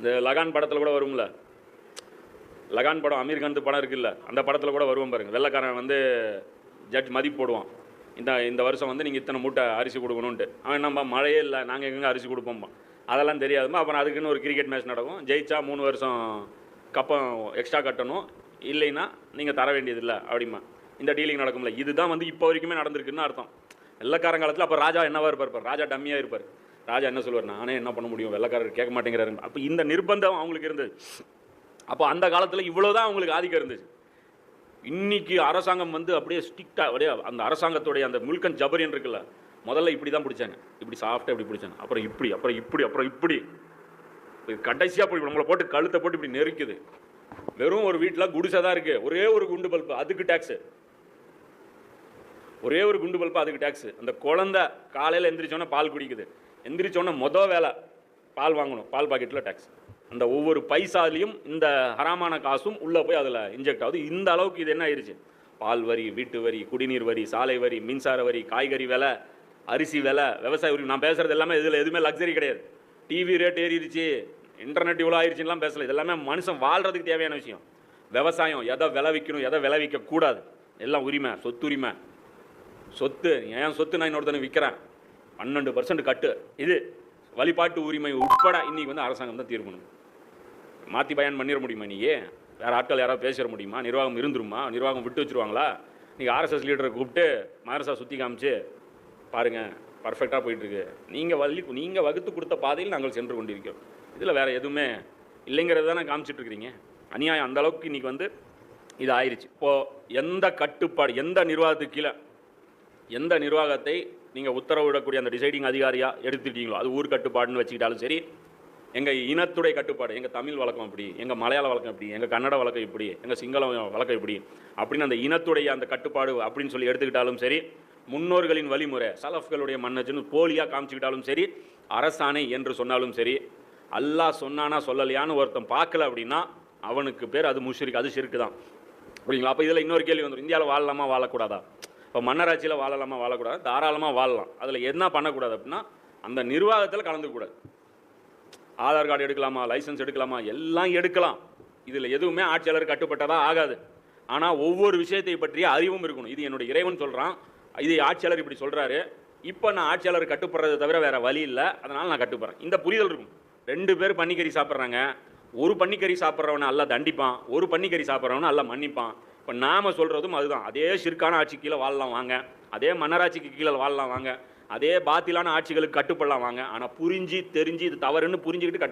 இந்த லகான் படத்தில் கூட வரும்ல. லகான் படம் அமீர் காந்த் படம் இருக்குல்ல அந்த படத்தில் கூட வருவோம் பாருங்கள் வெள்ளைக்காரன் வந்து ஜட்ஜ் மதிப்பு போடுவான். இந்த இந்த வருஷம் வந்து நீங்கள் இத்தனை மூட்டை அரிசி கொடுக்கணுன்ட்டு அவன் நம்ம மழையே இல்லை நாங்கள் எங்கெங்க அரிசி கொடுப்போம்மா. அதெல்லாம் தெரியாதுமா அப்புறம் அதுக்குன்னு ஒரு கிரிக்கெட் மேட்ச் நடக்கும். ஜெயிச்சா மூணு வருஷம் கப்பம் எக்ஸ்ட்ரா கட்டணும். இல்லைன்னா நீங்கள் தர வேண்டியதில்லை அப்படிமா இந்த டீலிங் நடக்கும்ல. இதுதான் வந்து இப்போ வரைக்குமே நடந்திருக்குன்னு அர்த்தம். வெள்ளக்காரங்காலத்தில் அப்போ ராஜா என்னவா இருப்பார் ராஜா டம்மியாக இருப்பார். ராஜா என்ன சொல்லுவார்? நானே என்ன பண்ண முடியும்? வெள்ளக்காரர் கேட்க மாட்டேங்கிறாரு. அப்போ இந்த நிர்பந்தம் அவங்களுக்கு இருந்தது. அப்போ அந்த காலத்தில் இவ்வளோதான் அவங்களுக்கு ஆதிக்கம் இருந்துச்சு இன்னைக்கு அரசாங்கம் வந்து அப்படியே ஸ்ட்ரிக்டாக அப்படியே அந்த அரசாங்கத்துடைய அந்த முல்கன் ஜபரியன் இருக்குல்ல முதல்ல இப்படி தான் பிடிச்சாங்க. இப்படி சாஃப்டாக இப்படி பிடிச்சாங்க. அப்புறம் இப்படி அப்புறம் இப்படி அப்புறம் இப்படி. கடைசியாக போய் நம்மளை போட்டு கழுத்தை போட்டு இப்படி நெருக்குது. வெறும் ஒரு வீட்டில் குடிசை தான் இருக்குது ஒரே ஒரு குண்டு பல்பு அதுக்கு டேக்ஸு ஒரே ஒரு குண்டு பல்பு அதுக்கு டேக்ஸு அந்த குழந்தை காலையில் எந்திரிச்சோன்னே பால் குடிக்குது. எந்திரிச்சோன்னே மொதல் வேலை பால் வாங்கணும் பால் பாக்கெட்டில் டேக்ஸ் அந்த ஒவ்வொரு பைசாலையும் இந்த ஹராமான காசும் உள்ளே போய் அதில் இன்ஜெக்ட் ஆகுது. இந்த அளவுக்கு இது என்ன ஆயிடுச்சு பால் வரி வீட்டு வரி குடிநீர் வரி சாலை வரி மின்சார வரி காய்கறி விலை அரிசி விலை விவசாய உரிமை. நான் பேசுகிறது எல்லாமே இதில் எதுவுமே லக்ஸரி கிடையாது. டிவி ரேட் ஏறிடுச்சு இன்டர்நெட் இவ்வளோ ஆயிடுச்சுலாம் பேசல. இது எல்லாமே மனுஷன் வாழ்கிறதுக்கு தேவையான விஷயம். விவசாயம் எதை விளைவிக்கணும் எதை விளைவிக்கக்கூடாது. எல்லாம் உரிமை சொத்துரிமை. சொத்து என் சொத்து நான் இன்னொருத்தனை விற்கிறேன் பன்னெண்டு பர்சன்ட் கட்டு. இது வழிபாட்டு உரிமை உட்பட இன்னைக்கு வந்து அரசாங்கம் தான் தீர்க்கணும். மாற்றி பயன் பண்ணிட முடியுமா நீயே வேறு ஆட்கள் யாராவது பேசிட முடியுமா? நிர்வாகம் இருந்துருமா? நிர்வாகம் விட்டு வச்சுருவாங்களா? நீங்கள் ஆர்எஸ்எஸ் லீடரை கூப்பிட்டு மாரசா சுற்றி காமிச்சு பாருங்கள் பர்ஃபெக்டாக போயிட்டுருக்கு. நீங்கள் வள்ளி நீங்கள் வகுத்து கொடுத்த பாதையில் நாங்கள் சென்று கொண்டிருக்கிறோம். இதில் வேறு எதுவுமே இல்லைங்கிறது தானே காமிச்சிட்ருக்கிறீங்க அநியாயம் அந்தளவுக்கு இன்றைக்கி வந்து இது ஆயிடுச்சு இப்போது எந்த கட்டுப்பாடு எந்த நிர்வாகத்துக்கு கீழே எந்த நிர்வாகத்தை நீங்கள் உத்தரவிடக்கூடிய அந்த டிசைடிங் அதிகாரியாக எடுத்துட்டீங்களோ அது ஊர் கட்டுப்பாடுன்னு வச்சுக்கிட்டாலும் சரி எங்கள் இனத்துடைய கட்டுப்பாடு எங்கள் தமிழ் வழக்கம் இப்படி எங்கள் மலையாள வழக்கம் இப்படி எங்கள் கன்னட வழக்கம் இப்படி எங்கள் சிங்களம் வழக்கம் இப்படி அப்படின்னு அந்த இனத்துடைய அந்த கட்டுப்பாடு அப்படின்னு சொல்லி எடுத்துக்கிட்டாலும் சரி முன்னோர்களின் வழிமுறை சலஃப்களுடைய மன்னச்சுன்னு போலியாக காமிச்சிக்கிட்டாலும் சரி அரசாணை என்று சொன்னாலும் சரி அல்லாஹ் சொன்னானா சொல்லலையான்னு ஒருத்தன் பார்க்கல அப்படின்னா அவனுக்கு பேர் அது முஷ்ரிக் அது சிறுக்கு தான். அப்படிங்களா அப்போ இதில் இன்னொரு கேள்வி வந்துடும் இந்தியாவில் வாழலாமா வாழக்கூடாதா? இப்போ மன்னராட்சியில் வாழலாமா வாழக்கூடாது? தாராளமாக வாழலாம். அதில் என்ன பண்ணக்கூடாது அப்படின்னா அந்த நிர்வாகத்தில் கலந்துக்கூடாது ஆதார் கார்டு எடுக்கலாமா லைசன்ஸ் எடுக்கலாமா எல்லாம் எடுக்கலாம். இதில் எதுவுமே ஆட்சியாளர் கட்டுப்பட்டதாக ஆகாது. ஆனால் ஒவ்வொரு விஷயத்தை பற்றிய அறிவும் இருக்கணும். இது என்னுடைய இறைவன் சொல்கிறான் இது ஆட்சியாளர் இப்படி சொல்கிறாரு இப்போ நான் ஆட்சியாளர் கட்டுப்படுறதை தவிர வேறு வழி இல்லை. அதனால் நான் கட்டுப்படுறேன். இந்த புரிதல் இருக்கும். ரெண்டு பேர் பன்னிக்கறி சாப்பிட்றாங்க. ஒரு பன்னிக்கறி சாப்பிட்றவனை அல்ல தண்டிப்பான். ஒரு பன்னிக்கறி சாப்பிட்றவனை அல்ல மன்னிப்பான். இப்போ நாம சொல்கிறதும் அதுதான். அதே சிற்கான ஆட்சி கீழே வாழலாம் வாங்க. அதே மன்னராட்சிக்கு கீழே வாழலாம் வாங்க. அதே பாத்திலான ஆட்சிகளுக்கு கட்டுப்படலாம் வாங்க. ஆனால் புரிஞ்சு தெரிஞ்சு இது தவறுன்னு புரிஞ்சுக்கிட்டு கட்டுப்படலாம்.